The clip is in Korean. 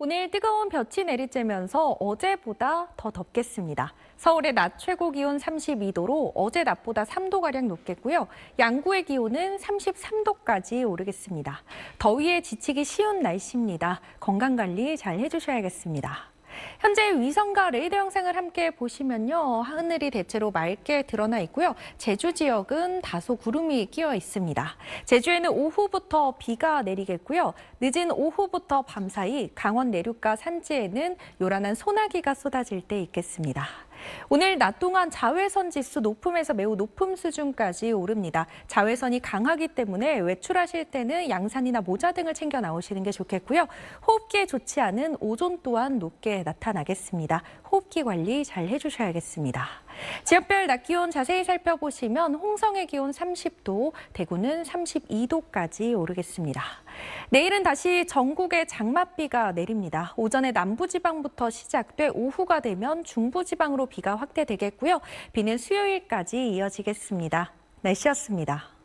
오늘 뜨거운 볕이 내리쬐면서 어제보다 더 덥겠습니다. 서울의 낮 최고 기온 32도로 어제 낮보다 3도가량 높겠고요. 양구의 기온은 33도까지 오르겠습니다. 더위에 지치기 쉬운 날씨입니다. 건강관리 잘 해주셔야겠습니다. 현재 위성과 레이더 영상을 함께 보시면요. 하늘이 대체로 맑게 드러나 있고요. 제주 지역은 다소 구름이 끼어 있습니다. 제주에는 오후부터 비가 내리겠고요. 늦은 오후부터 밤 사이 강원 내륙과 산지에는 요란한 소나기가 쏟아질 때 있겠습니다. 오늘 낮 동안 자외선 지수 높음에서 매우 높음 수준까지 오릅니다. 자외선이 강하기 때문에 외출하실 때는 양산이나 모자 등을 챙겨 나오시는 게 좋겠고요. 호흡기에 좋지 않은 오존 또한 높게 나타나겠습니다. 호흡기 관리 잘 해주셔야겠습니다. 지역별 낮 기온 자세히 살펴보시면 홍성의 기온 30도, 대구는 32도까지 오르겠습니다. 내일은 다시 전국에 장맛비가 내립니다. 오전에 남부지방부터 시작돼 오후가 되면 중부지방으로 비가 확대되겠고요. 비는 수요일까지 이어지겠습니다. 날씨였습니다.